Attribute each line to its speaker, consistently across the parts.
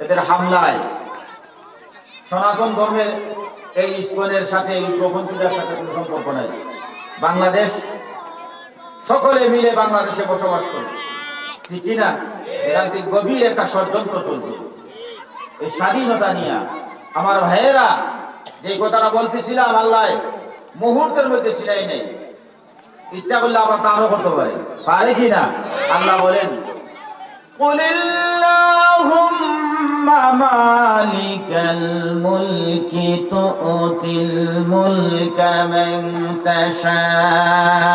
Speaker 1: এদের হামলায় সনাতন ধর্মের এই ইস্কনের সাথে এই প্রপঞ্চিতার সাথে কোনো সম্পর্ক নাই বাংলাদেশ সকলে মিলে বাংলাদেশে বসবাস করে ঠিক কিনা এখান থেকে গভীর একটা ষড়যন্ত্র চলছে এই স্বাধীনতা নিয়ে আমার ভাইয়েরা যে কথাটা বলতেছিলাম আল্লাহ মুহূর্তের মধ্যে সিনাই নেই ইচ্ছা করলে আবার তারও করতে পারে পারে কি না আল্লাহ বলেন قل اللهم مالك الملك تؤتي الملك من تشاء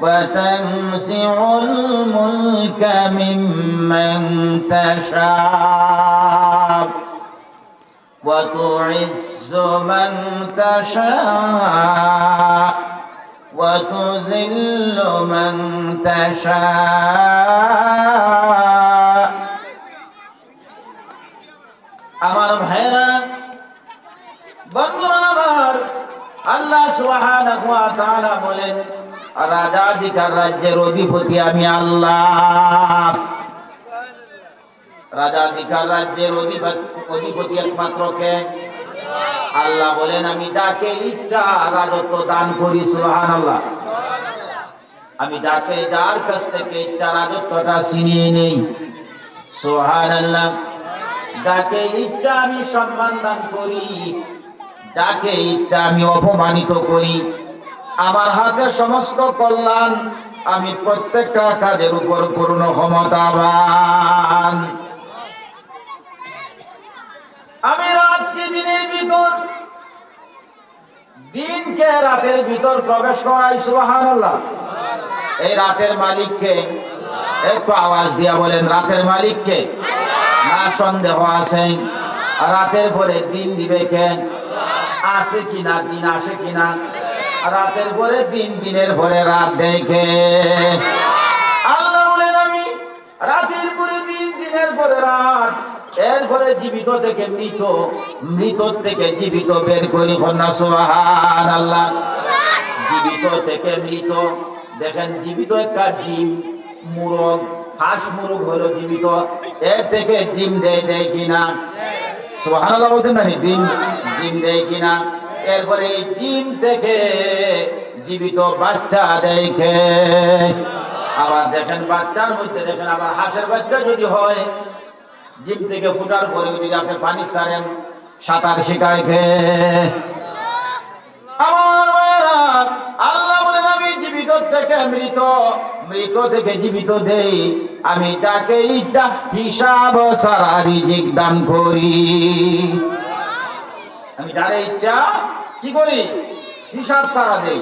Speaker 1: وتنزع الملك ممن تشاء وتعز من تشاء وتذل من تشاء আমার ভাইরা বন্ধুরা আমার, আল্লাহ সুবহানাহু ওয়া তাআলা বলেন, রাজাধিকার রাজ্যের অধিপতি আমি আল্লাহ। রাজাধিকার রাজ্যের অধিপতি একমাত্র কে? আল্লাহ বলেন, আমি যাকে ইচ্ছা রাজত্ব দান করি সুহান আল্লাহ আমি যাকে যার কাছ থেকে ইচ্ছা রাজত্বটা ছিনিয়ে নেই সোহান আল্লাহ যাকে ইচ্ছা আমি সম্মান দান করি, যাকে ইচ্ছা আমি অপমানিত করি, আমার হাতে সমস্ত কল্যাণ আমি প্রত্যেকটা কাজের উপর পূর্ণ ক্ষমতাবান আমি রাতকে দিনের ভিতর, দিনকে রাতের ভিতর প্রবেশ করাই সুবহানাল্লাহ। এই রাতের মালিককে একটু আওয়াজ দিয়া বলেন, রাতের মালিককে। সন্দেহ আছে রাতের পরে দিন দিবে কে আসে কিনা, দিন আসে কিনা? রাতের পরে দিন, দিনের পরে রাত দেখে। দিনের পরে রাত। জীবিত থেকে মৃত থেকে জীবিত বের আল্লাহ জীবিত থেকে মৃত, দেখেন জীবিত একটা ডিম মুরগ হাঁস মুরগ হলো জীবিত। এর থেকে ডিম দেয় দেয় কিনা সোহান আল্লাহ বলতেন না ডিম ডিম দেয় কিনা এরপরে ডিম থেকে জীবিত বাচ্চা দেখে আবার দেখেন বাচ্চার মধ্যে, দেখেন আবার হাঁসের বাচ্চা যদি হয়, ডিম থেকে ফুটার পরে যদি আপনি পানি ছাড়েন, সাঁতার শেখায় খেয়ে আল্লাহ থেকে মৃত মৃত থেকে জীবিত দেই। আমি তাকে ইচ্ছা হিসাব সারা রিজিক দান করি। আমি যারে ইচ্ছা কি করি? হিসাব সারা দেই।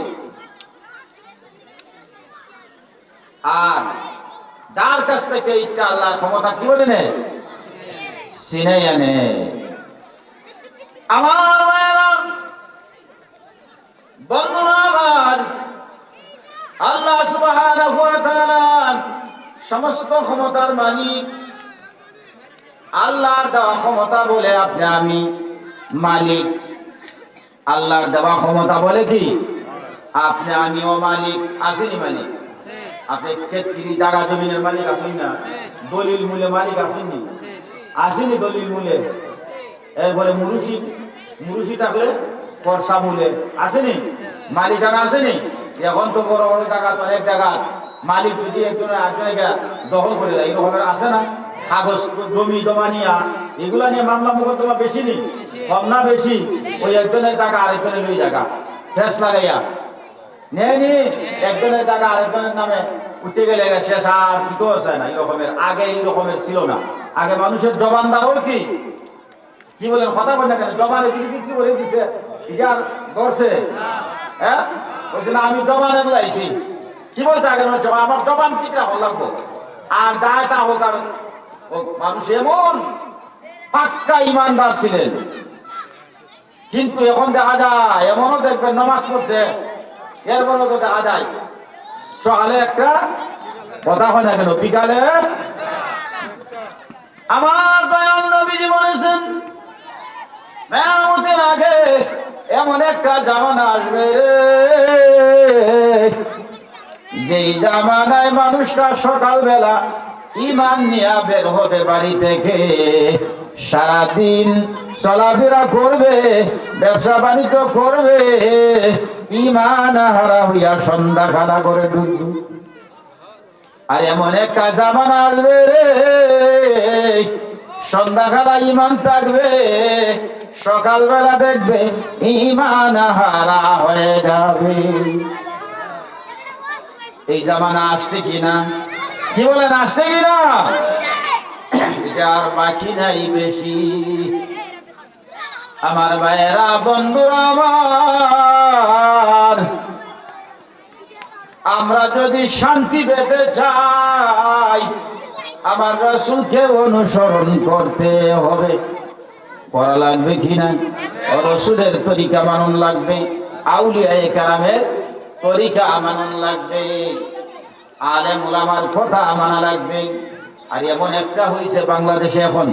Speaker 1: আর যার কাছ থেকে ইচ্ছা আল্লাহর ক্ষমতা কি বলে নে? আনে আমার বন্ধুরা আমার আল্লাহ সুবহানাহু ওয়া তাআলা সমস্ত ক্ষমতার মালিক। আল্লাহর দেওয়া ক্ষমতা বলে আপনি আমি মালিক। আল্লাহর দেওয়া ক্ষমতা বলে কি? আপনি আমিও মালিক, আসেনি মালিক? আপনি ক্ষেত্রি জায়গা জমিনের মালিক আসেন না? দলিল মূলে মালিক আসেননি আসেনি দলিল মূলে? এরপরে মুরুষি মুরুষি থাকলে ফর্সা মূলে। আসেনি? মালিকানা আসেনি? এখন তো বড় বড় জায়গা তো অনেক জায়গা। মালিক যদি একজন একজনকে দখল করে দেয়। এরকমের আসে না? কাগজ, জমি, জমা নিয়া। এগুলা নিয়ে মামলা মোকদ্দমা বেশি নেই। কম না বেশি। ওই একজনের টাকা আরেকজনের ওই জায়গা ফেস লাগাইয়া। নেয়নি একজনের টাকা আরেকজনের নামে উঠে গেলে শেষ আর কিছু আছে না। এরকমের আগে এই রকমের ছিল না। আগে মানুষের জবানদারও কি? কি বলেন? কথা বলেন না জবানে কি করে দিছে? ইজার করছে হ্যাঁ? আমি জবানে লাইছি কি বলছে আগে বলছে আমার জবান ঠিক রাখো লাগবো? আর তা হোক আর মানুষ এমন পাক্কা ইমানদার ছিলেন। কিন্তু এখন দেখা যায়, এমনও দেখবেন নামাজ পড়ছে, এরপরও তো দেখা যায়, সকালে একটা কথা হয় না কেন বিকালে আমার দয়াল নবীজি বলেছেন, মেরামতের আগে এমন একটা জামানা আসবে। যেই জামানায় মানুষরা সকালবেলা ইমান নিয়া বের হবে বাড়ি থেকে, সারাদিন চলাফেরা করবে, ব্যবসা বাণিজ্য করবে ইমান হারা হইয়া সন্ধ্যা খানা করে ঢুকবে। আর এমন একটা জামানা আসবে রে সন্ধ্যাবেলা ইমান থাকবে। সকালবেলা দেখবে ইমান হারা হয়ে যাবে। এই জামানা আসছে কিনা? কি বলেন, আসছে কিনা? আর বাকি নাই বেশি। আমার ভাইয়েরা, বন্ধুরা আমার, আমরা যদি শান্তি পেতে চাই, আমার রসুলকে অনুসরণ করতে হবে। করা লাগবে কিনা? রসুলের তরিকা মানন লাগবে। আউলিয়া কারামের তরিকা মানন লাগবে। আলেম ওলামার কথা মানা লাগবে। আর এমন একটা হয়েছে বাংলাদেশে এখন।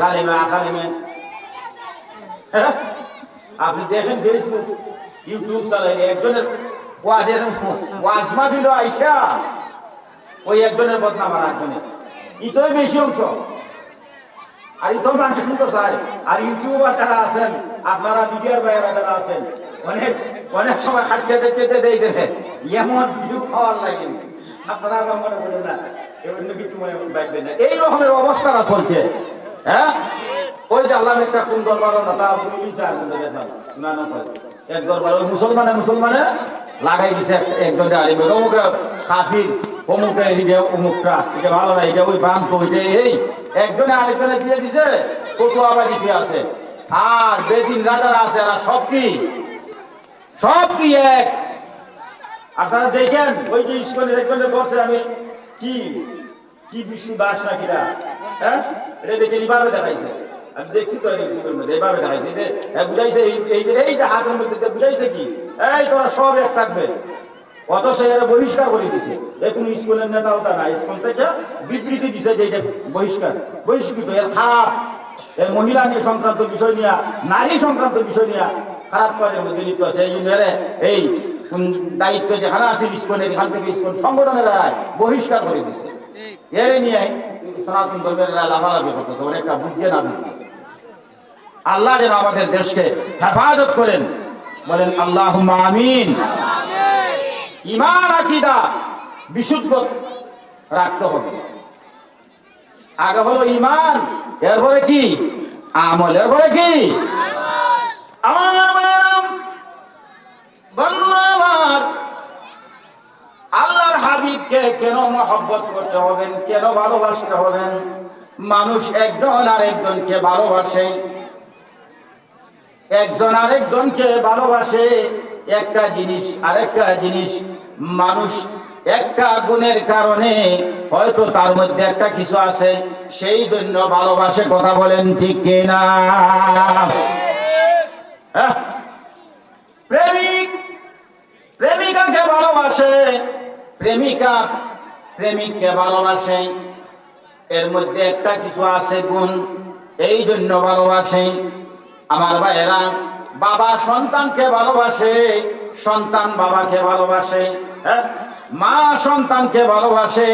Speaker 1: খালিমে আখালিমে হ্যাঁ? আপনি দেখেন ফেসবুক ইউটিউব চালাই একজনের ওয়াজের ওয়াজ মাহফিল আইসা, ওই একজনের বদনাম আর একজনের। ইতোই বেশি অংশ। আর ইতো মানুষ কিন্তু চাই। আর ইউটিউবার যারা আছেন, আপনারা মিডিয়ার বাইরে যারা আছেন, অনেক অনেক সময় খাদ্য দেখতে দেই দেখে এমন ভিউ খাওয়ার লাগে। আপনারা আবার মনে করেন না এবার কিছু মনে বাইবেন না। এই রকমের অবস্থাটা চলছে। হ্যাঁ? ওই দেখলাম একটা কোন দরবার না না এক দরবার ওই মুসলমানে মুসলমানে লাগাই দিছে একজনে আলিম অমুকে কাফির। অমুকে হিডে অমুকটা এটা ভালো না এটা ওই বান্ত ওইটা এই, একজনে আরেকজনে দিয়ে দিছে কত আবার দিতে আছে। আর বেদিন রাজারা আছে এরা সব কি? সব কি এক? আপনারা দেখেন, ওই যে ইস্কনের একজনে করছে আমি কি কি বিষ্ণু দাস না কিরা হ্যাঁ? এটা দেখে এইভাবে দেখাইছে। আমি দেখছি তো এইভাবে দেখাইছে। বুঝাইছে, এই এই হাতের মধ্যে বুঝাইছে কি? এই তোরা সব এক থাকবে। অথচ এরা বহিষ্কার করে দিছে। এখন স্কুলের নেতা ওটা না স্কুল থেকে বিবৃতি দিছে যে এটা বহিষ্কার। বহিষ্কৃত এর খারাপ। এর মহিলা নিয়ে সংক্রান্ত বিষয় নিয়ে নারী সংক্রান্ত বিষয় নিয়ে খারাপ কাজের মধ্যে লিপ্ত আছে। এই জন্য এই দায়িত্ব যেখানে আছে স্কুলের এখান থেকে স্কুল সংগঠনের বহিষ্কার করে দিছে। এর নিয়ে সনাতন ধর্মের লাফালাফি করতেছে অনেকটা বুঝছে না বুঝছে আল্লাহ যেন আমাদের দেশকে হেফাজত করেন বলেন আল্লাহ আমিন। ইমান, আকিদা বিশুদ্ধ রাখতে হবে। আগে হলো ইমান, এরপরে কি? আমল, এরপরে কি? আল্লাহর হাবিবকে কেন মহব্বত করতে হবেন, কেন ভালোবাসতে হবেন? মানুষ একজন আরেকজনকে ভালোবাসে। একজন আরেকজনকে ভালোবাসে। একটা জিনিস, আরেকটা জিনিস, মানুষ একটা গুণের কারণে হয়তো তার মধ্যে একটা কিছু আছে, সেই জন্য ভালোবাসে কথা বলেন ঠিক কিনা হ্যাঁ? প্রেমিক, প্রেমিকাকে ভালোবাসে, প্রেমিকা প্রেমিককে ভালোবাসে, এর মধ্যে একটা কিছু আছে গুণ, এই জন্য ভালোবাসে আমার ভাইয়েরা বাবা সন্তানকে ভালোবাসে, সন্তান বাবাকে ভালোবাসে হ্যাঁ? মা সন্তানকে ভালোবাসে,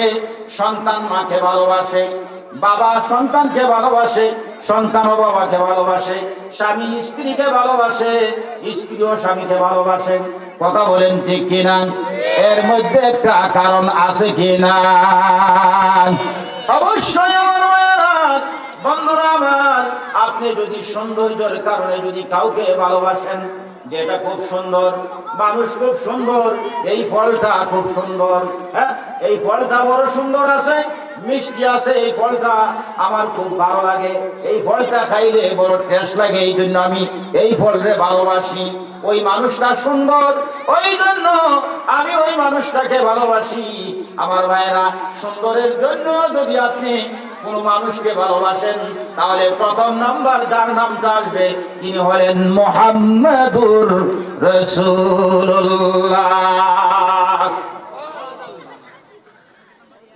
Speaker 1: সন্তান মাকে ভালোবাসে, বাবা সন্তানকে ভালোবাসে সন্তান ও বাবাকে ভালোবাসে, স্বামী স্ত্রীকে ভালোবাসে, স্ত্রীও স্বামীকে ভালোবাসে। কথা বলেন ঠিক কিনা? এর মধ্যে একটা কারণ আছে কিনা? অবশ্যই আমার বন্ধুরা আমার আপনি যদি সৌন্দর্যের কারণে যদি কাউকে ভালোবাসেন যেটা খুব সুন্দর, মানুষ খুব সুন্দর, এই ফলটা খুব সুন্দর হ্যাঁ? এই ফলটা বড় সুন্দর আছে, মিষ্টি আছে, এই ফলটা আমার খুব ভালো লাগে। এই ফলটা খাইলে বড় টেস্ট লাগে, এই জন্য আমি এই ফলরে ভালোবাসি। ওই মানুষটা সুন্দর, ওই জন্য আমি ওই মানুষটাকে ভালোবাসি। আমার ভাইয়েরা, সুন্দরের জন্য যদি আপনি কোন মানুষকে ভালোবাসেন, তাহলে প্রথম নাম্বার যার নামটা আসবে, তিনি হলেন মোহাম্মদুর রসুল্লাহ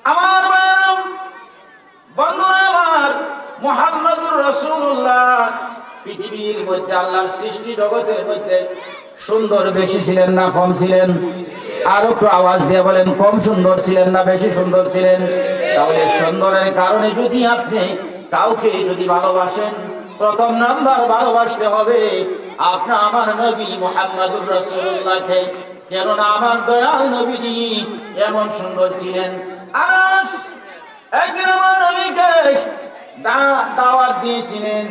Speaker 1: আমার বন্ধুরা আমার, মোহাম্মদুর রসুল্লাহ পৃথিবীর মধ্যে আল্লাহর সৃষ্টি জগতের মধ্যে সুন্দর বেশি ছিলেন না কম ছিলেন? আর একটু আওয়াজ দিয়ে বলেন, কম সুন্দর ছিলেন না বেশি সুন্দর ছিলেন? তাহলে সুন্দরের কারণে যদি আপনি কাউকে যদি ভালোবাসেন, প্রথম নাম্বার ভালোবাসতে হবে আপনার আমার নবী মোহাম্মদুর রসুল্লাহকে কেননা আমার দয়াল নবীজি এমন সুন্দর ছিলেন। আস একদিন আমার নবীকে দাওয়াত দিয়েছিলেন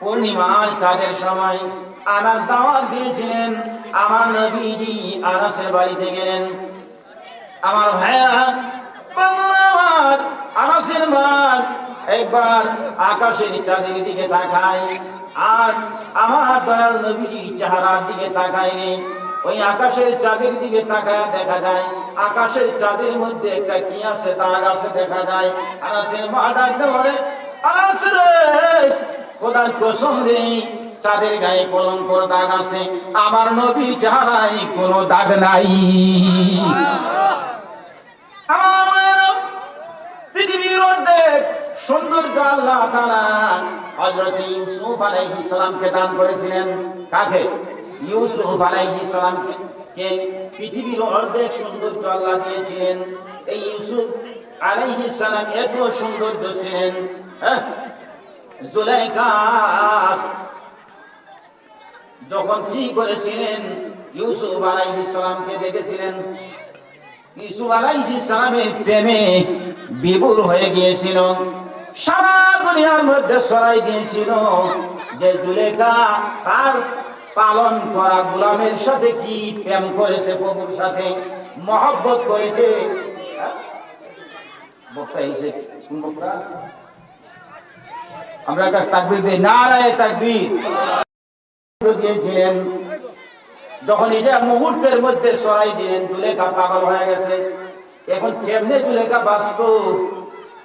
Speaker 1: পূর্ণিমার চাঁদের সময়। আনাস দাওয়াত দিয়েছিলেন। আমার নবীজি আনাসের বাড়িতে গেলেন। আমার ভাইয়া আমার আনাসের মার একবার আকাশের চাঁদের দিকে তাকায় আর আমার দয়াল নবীজির চেহারার দিকে তাকায় রে। ওই আকাশের চাঁদের দিকে তাকায় দেখা যায়, আকাশের চাঁদের মধ্যে একটা কি আছে তার আছে দেখা যায়। আনাসের মা ডাকতে বলে, আনাস রে, খোদার কসম চাঁদের গায়ে কলঙ্কর দাগ আছে। আমার নবীর চেহারায় কোনো দাগ নাই। পৃথিবীর অর্ধেক আল্লাহ তাআলা হযরত ইউসুফ দান করেছিলেন। কাকে? ইউসুফ কে? পৃথিবীর অর্ধেক সৌন্দর্য আল্লাহ দিয়েছিলেন। এই ইউসুফ এত সৌন্দর্য ছিলেন হ্যাঁ? জুলাইকা যখন কি করেছিলেন? ইউসুফ আলাইহিস সালামকে দেখেছিলেন। ইসু আলাইহিস সালামের প্রেমে বিভোর হয়ে গিয়েছিল। সারা দুনিয়ার মধ্যে ছড়াই দিয়েছিল যে জুলেখা তার পালন করা গোলামের সাথে কি প্রেম করেছে প্রভুর সাথে? মহব্বত করেছে? হ্যাঁ? বক্তা বক্তা? আমরা একটা তাকবির দিই। নারায় তাকবির। দিয়েছিলেন। যখন এটা মুহূর্তের মধ্যে সরাই দিলেন জুলেখা পাগল হয়ে গেছে। এখন কেমনে জুলেখা বাঁচত?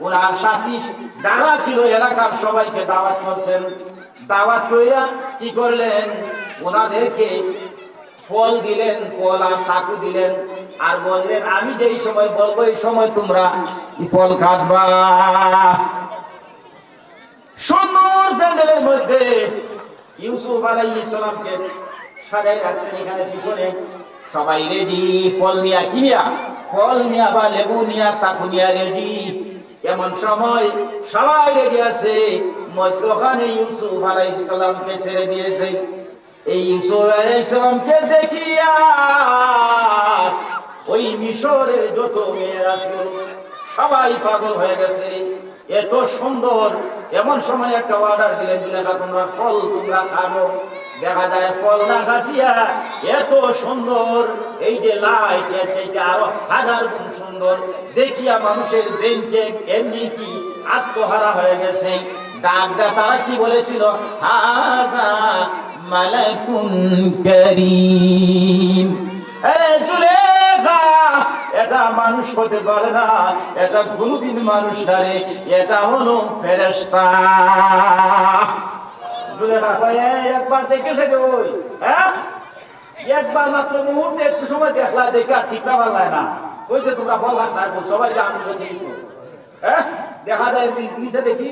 Speaker 1: ওনার সাথী যারা ছিল এলাকার সবাইকে দাওয়াত করছেন। দাওয়াত কইরা কি করলেন? ওনাদেরকে ফল দিলেন, ফল আর সাকু দিলেন। আর বললেন, আমি যেই সময় বলব, এই সময় তোমরা ফল কাটবা সুন্দর প্যান্ডেলের মধ্যে ইউসুফ আলাইহিস সালামকে সাজাই রাখছেন এখানে পিছনে। সবাই রেডি ফল নিয়া কিনিয়া ফল নিয়া বা লেবু নিয়া চাকু নিয়া রেডি এমন সময় সবাই রেডি আছে। মধ্যখানে ইউসুফ আলাইহিস সালামকে ছেড়ে দিয়েছে। এই ইউসুফ আলাইহিস দেখিয়া ওই মিশরের যত মেয়েরা ছিল, সবাই পাগল হয়ে গেছে। এত সুন্দর, এমন সময় একটা অর্ডার দিলেন দিলেন তোমরা ফল তোমরা খাব দেখা যায় ফল না কাটিয়া এত সুন্দর, এই যে লাইট সেইটা আরও হাজার গুণ সুন্দর। দেখিয়া মানুষের বেঞ্চে এমনি কি আত্মহারা হয়ে গেছে। ডাকটা তারা কি বলেছিল? হাদা মালাকুন করিম। জুলেখা এটা মানুষ হতে পারে না এটা কোনদিন মানুষ না রে এটা হলো ফেরেস্তা জুলেখা কয়, "এই, একবার দেখেছে ওই হ্যাঁ? একবার মাত্র মুহূর্তে একটু সময় দেখলা দেখে আর ঠিক না পারলাই না। ওই যে তোমরা বললাম না সবাই যে আমি হ্যাঁ? দেখা যায় নিচে দেখি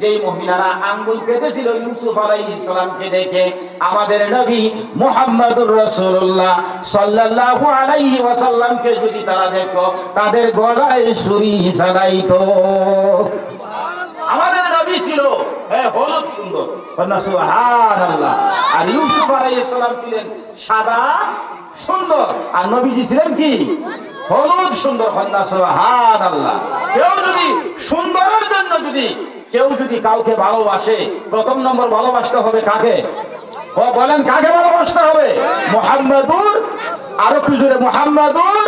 Speaker 1: যেই মহিলারা আঙ্গুল পেতেছিল ইউসুফ আলাইহিস সালামকে দেখে, আমাদের নবী মুহাম্মদুর রাসূলুল্লাহ সাল্লাল্লাহু আলাইহি ওয়াসাল্লামকে যদি তারা দেখো, তাদের গলায় ছুরি চালাইতো আমাদের নবী ছিল হলুদ সুন্দর সুবহানাল্লাহ। আর ইউসুফ আলাইহিস সালাম ছিলেন সাদা সুন্দর, আর নবীজি ছিলেন কি? হলুদ সুন্দর কন্যা সুবহানাল্লাহ। কেউ যদি সুন্দরের জন্য যদি কেউ যদি কাউকে ভালোবাসে, প্রথম নম্বর ভালোবাসতে হবে কাকে? ও, বলেন কাকে ভালোবাসতে হবে? মোহাম্মদুর, আরও কি জুড়ে মোহাম্মদুর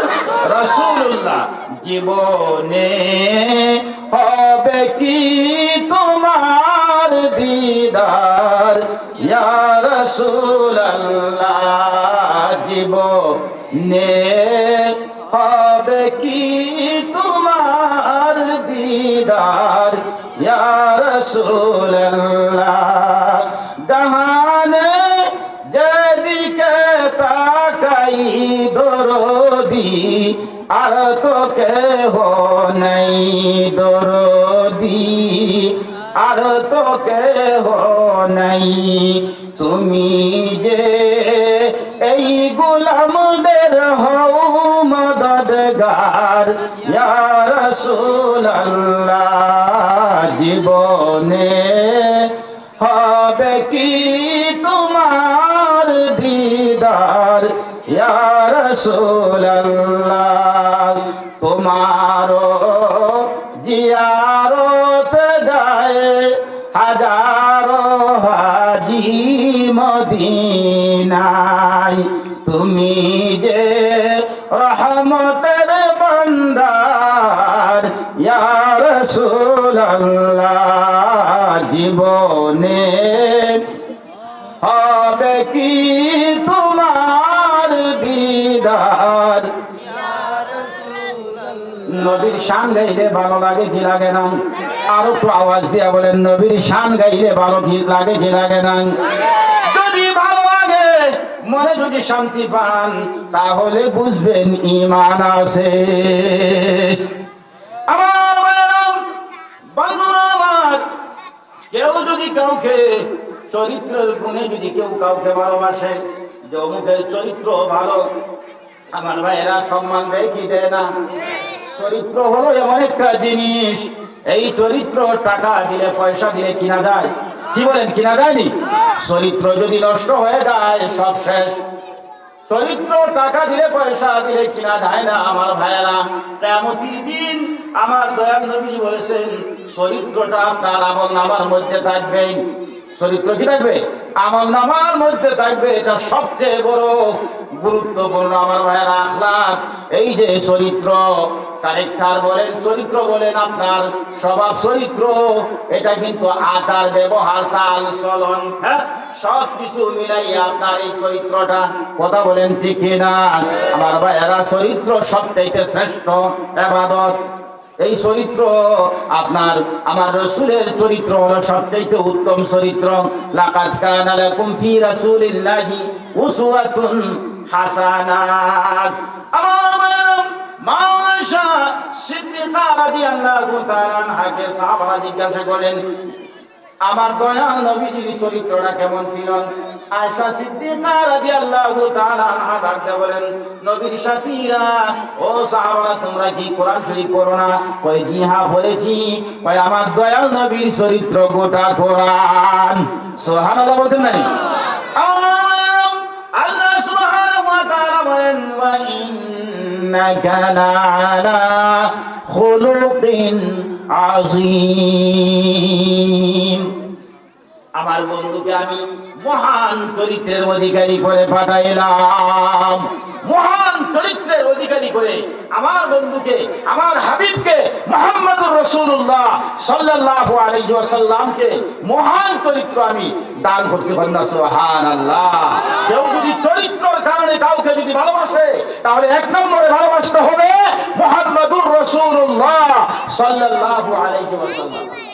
Speaker 1: রসুল্লাহ জীবনে আর তো কেহ নাই দরদি। আর তো কেহ নাই। তুমি যে এই গুলামদের হও মদদগার রাসূলুল্লাহ, জীবনে হবে কি তোমার দিদার? ইয়া মদিনায় তুমি যে রহমতের বন্দার ইয়া রাসূলুল্লাহ, জীবনে হবে কি তোমার দিদার? নবীর শান গাইলে ভালো লাগে, কি লাগে না? আরও একটু আওয়াজ দিয়া বলেন, নবীর শান গাইলে ভালো কি লাগে কি লাগে না? মনে যদি শান্তি পান, তাহলে বুঝবেন ইমান আছে। কেউ যদি কাউকে চরিত্রের গুণে যদি কেউ কাউকে ভালোবাসে, যে অমুকের চরিত্র ভালো, আমার ভাইয়েরা সম্মান দেয় কি দেয় না? চরিত্র হলো এমন একটা জিনিস, এই চরিত্র টাকা দিলে, পয়সা দিলে কিনা যায়? কি বলেন কিনা যায়নি চরিত্র যদি নষ্ট হয়ে যায়, সব শেষ। চরিত্র টাকা দিলে পয়সা দিলে কিনা যায় না আমার ভাইয়েরা। তেমতির দিন আমার দয়াল নবী বলেছেন, চরিত্রটা আপনার আমল নামার মধ্যে থাকবে চরিত্র কি থাকবে? আমল নামার মধ্যে থাকবে, এটা সবচেয়ে বড় গুরুত্বপূর্ণ আমার ভাইয়েরা আখলাক এই যে চরিত্র ক্যারেক্টার বলেন, চরিত্র বলেন আপনার, স্বভাব চরিত্র, এটা কিন্তু আচার, ব্যবহার, চাল, চলন হ্যাঁ? সব কিছু মিলাই আপনার এই চরিত্রটা, কথা বলেন ঠিক কিনা? আমার ভাইয়েরা, চরিত্র সবচাইতে শ্রেষ্ঠ এবাদত। এই চরিত্র আপনার, আমার রসুলের চরিত্র হলো সবচাইতে উত্তম চরিত্র। লাকাত কানা লাকুম ফি রাসূলিল্লাহি উসওয়াতুন হাসানাত আমার মাশা সিদ্দিকা রাদিয়াল্লাহু তাআলা হাকে সাহাবা জিজ্ঞাসা করেন আমার দয়াল নবীজির চরিত্রটা কেমন ছিল? আয়সা সিদ্দিকা রাদিয়াল্লাহু তাআলা আনহা ডাকতে বলেন নবীর সাথীরা ও সাহাবারা তোমরা কি কোরআন শরীফ পড়ো না? কই জি হ্যাঁ পড়েছি। কই আমার দয়াল নবীর চরিত্র গোটা কোরআন। সুবহানাল্লাহ বলতেন নাই আল্লাহ। সুবহানাহু ওয়া তাআলা বলেন ওয়া ইন্নাকা لعلى خلق عظيم আমার বন্ধুকে আমি মহান চরিত্রের অধিকারী করে পাঠাইলাম। মহান চরিত্রের অধিকারী করে আমার বন্ধুকে, আমার হাবিবকে, মোহাম্মদুর রসুল্লাহ সাল্লাল্লাহু আলাইহি ওয়াসাল্লামকে মহান চরিত্র আমি দান করছি বন্ধা সুবহান আল্লাহ কেউ যদি চরিত্রের কারণে কাউকে যদি ভালোবাসে, তাহলে এক নম্বরে ভালোবাসতে হবে মোহাম্মদুর রসুল্লাহ সাল্লাল্লাহু আলাইহি ওয়াসাল্লাম।